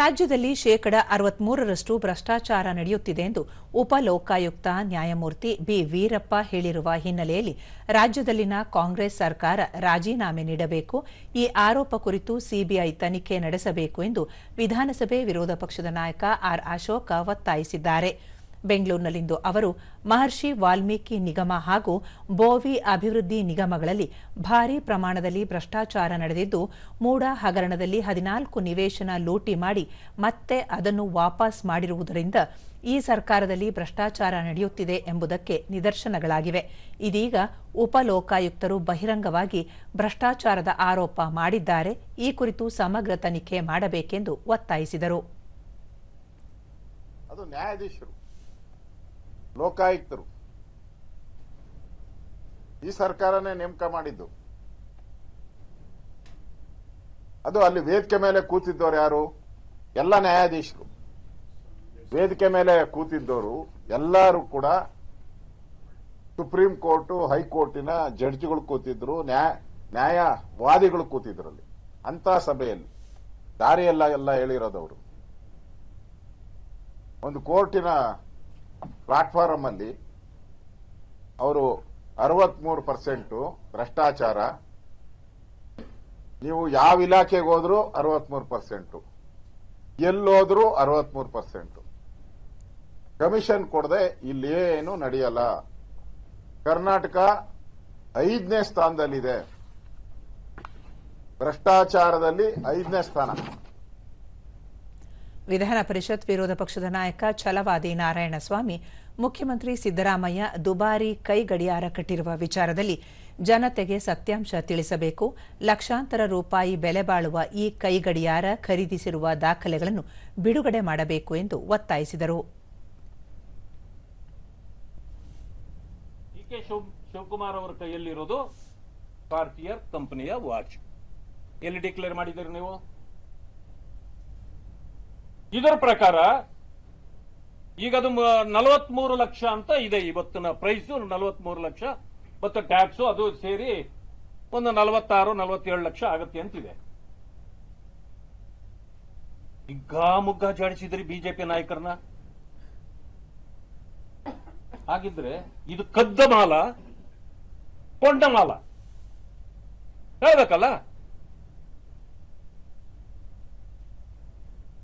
ರಾಜ್ಯದಲ್ಲಿ ಶೇಕಡ ಅರವತ್ಮೂರರಷ್ಟು ಭ್ರಷ್ಟಾಚಾರ ನಡೆಯುತ್ತಿದೆ ಎಂದು ಉಪ ಲೋಕಾಯುಕ್ತ ನ್ಯಾಯಮೂರ್ತಿ ಬಿ ವೀರಪ್ಪ ಹೇಳಿರುವ ಹಿನ್ನೆಲೆಯಲ್ಲಿ ರಾಜ್ಯದಲ್ಲಿನ ಕಾಂಗ್ರೆಸ್ ಸರ್ಕಾರ ರಾಜೀನಾಮೆ ನೀಡಬೇಕು. ಈ ಆರೋಪ ಕುರಿತು ಸಿಬಿಐ ತನಿಖೆ ನಡೆಸಬೇಕು ಎಂದು ವಿಧಾನಸಭೆ ವಿರೋಧ ಪಕ್ಷದ ನಾಯಕ ಆರ್ ಅಶೋಕ ಒತ್ತಾಯಿಸಿದ್ದಾರೆ. ಬೆಂಗಳೂರಿನಲ್ಲಿಂದು ಅವರು ಮಹರ್ಷಿ ವಾಲ್ಮೀಕಿ ನಿಗಮ ಹಾಗೂ ಬೋವಿ ಅಭಿವೃದ್ಧಿ ನಿಗಮಗಳಲ್ಲಿ ಭಾರೀ ಪ್ರಮಾಣದಲ್ಲಿ ಭ್ರಷ್ಟಾಚಾರ ನಡೆದಿದ್ದು ಮೂಡ ಹಗರಣದಲ್ಲಿ ಹದಿನಾಲ್ಕು ನಿವೇಶನ ಲೂಟಿ ಮಾಡಿ ಮತ್ತೆ ಅದನ್ನು ವಾಪಸ್ ಮಾಡಿರುವುದರಿಂದ ಈ ಸರ್ಕಾರದಲ್ಲಿ ಭ್ರಷ್ಟಾಚಾರ ನಡೆಯುತ್ತಿದೆ ಎಂಬುದಕ್ಕೆ ನಿದರ್ಶನಗಳಾಗಿವೆ. ಇದೀಗ ಉಪಲೋಕಾಯುಕ್ತರು ಬಹಿರಂಗವಾಗಿ ಭ್ರಷ್ಟಾಚಾರದ ಆರೋಪ ಮಾಡಿದ್ದಾರೆ. ಈ ಕುರಿತು ಸಮಗ್ರ ತನಿಖೆ ಮಾಡಬೇಕೆಂದು ಒತ್ತಾಯಿಸಿದರು. ಅದು ನ್ಯಾಯಾಧೀಶರು. ಲೋಕಾಯುಕ್ತರು. ಈ ಸರ್ಕಾರನೇ ನೇಮಕ ಮಾಡಿದ್ದು. ಅದು ಅಲ್ಲಿ ವೇದಿಕೆ ಮೇಲೆ ಕೂತಿದ್ದವ್ರು ಯಾರು? ಎಲ್ಲ ನ್ಯಾಯಾಧೀಶರು. ವೇದಿಕೆ ಮೇಲೆ ಕೂತಿದ್ದವರು ಎಲ್ಲರೂ ಕೂಡ ಸುಪ್ರೀಂ ಕೋರ್ಟ್, ಹೈಕೋರ್ಟಿನ ಜಡ್ಜ್ಗಳು ಕೂತಿದ್ರು ನ್ಯಾಯ ನ್ಯಾಯವಾದಿಗಳು ಕೂತಿದ್ರು ಅಲ್ಲಿ. ಅಂತ ಸಭೆಯಲ್ಲಿ. ದಾರಿಯೆಲ್ಲ ಎಲ್ಲ ಹೇಳಿರೋದವರು ಒಂದು ಕೋರ್ಟಿನ ಪ್ಲಾಟ್ಫಾರಂ ಅಲ್ಲಿ ಅವರು ಅರವತ್ಮೂರು ಪರ್ಸೆಂಟ್ ಭ್ರಷ್ಟಾಚಾರ. ನೀವು ಯಾವ ಇಲಾಖೆಗೆ ಹೋದ್ರು ಅರವತ್ಮೂರು ಪರ್ಸೆಂಟು. ಎಲ್ಲೋದ್ರು ಅರವತ್ಮೂರು ಪರ್ಸೆಂಟು. ಕಮಿಷನ್ ಕೊಡದೆ ಇಲ್ಲೇನು ನಡೆಯಲ್ಲ. ಕರ್ನಾಟಕ ಐದನೇ ಸ್ಥಾನದಲ್ಲಿದೆ. ಭ್ರಷ್ಟಾಚಾರದಲ್ಲಿ ಐದನೇ ಸ್ಥಾನ. ವಿಧಾನ ಪರಿಷತ್ ವಿರೋಧ ಪಕ್ಷದ ನಾಯಕ ಛಲವಾದಿ ನಾರಾಯಣಸ್ವಾಮಿ ಮುಖ್ಯಮಂತ್ರಿ ಸಿದ್ದರಾಮಯ್ಯ ದುಬಾರಿ ಕೈ ಗಡಿಯಾರ ಕಟ್ಟಿರುವ ವಿಚಾರದಲ್ಲಿ ಜನತೆಗೆ ಸತ್ಯಾಂಶ ತಿಳಿಸಬೇಕು. ಲಕ್ಷಾಂತರ ರೂಪಾಯಿ ಬೆಲೆ ಬಾಳುವ ಈ ಕೈ ಗಡಿಯಾರ ಖರೀದಿಸಿರುವ ದಾಖಲೆಗಳನ್ನು ಬಿಡುಗಡೆ ಮಾಡಬೇಕು ಎಂದು ಒತ್ತಾಯಿಸಿದರು. ಶಿವಕುಮಾರ್ ಅವರ ಕೈಯಲ್ಲಿರೋದು ಕಂಪನಿಯ ವಾಚ್. ಎಲ್ಲಿ ಡಿಕ್ಲೇರ್ ಮಾಡಿದ್ದೀರಿ ನೀವು? ಇದರ ಪ್ರಕಾರ, ಈಗ ಅದು ನಲವತ್ಮೂರು ಲಕ್ಷ ಅಂತ ಇದೆ ಇವತ್ತಿನ ಪ್ರೈಸ್ ನಲವತ್ಮೂರು ಲಕ್ಷ, ಮತ್ತು ಟ್ಯಾಕ್ಸ್ ಅದು ಸೇರಿ ಒಂದು ನಲವತ್ತಾರು, ನಲವತ್ತೇಳು ಲಕ್ಷ ಆಗತ್ತೆ ಅಂತಿದೆ. ಹಿಗ್ಗಾ ಮುಗ್ಗ ಜಾಡಿಸಿದ್ರಿ ಬಿಜೆಪಿ ನಾಯಕರನ್ನ? ಹಾಗಿದ್ರೆ ಇದು ಕದ್ದ ಮಾಲ, ಕೊಂಡ ಮಾಲ. ಹೇಳ್ಬೇಕಲ್ಲ?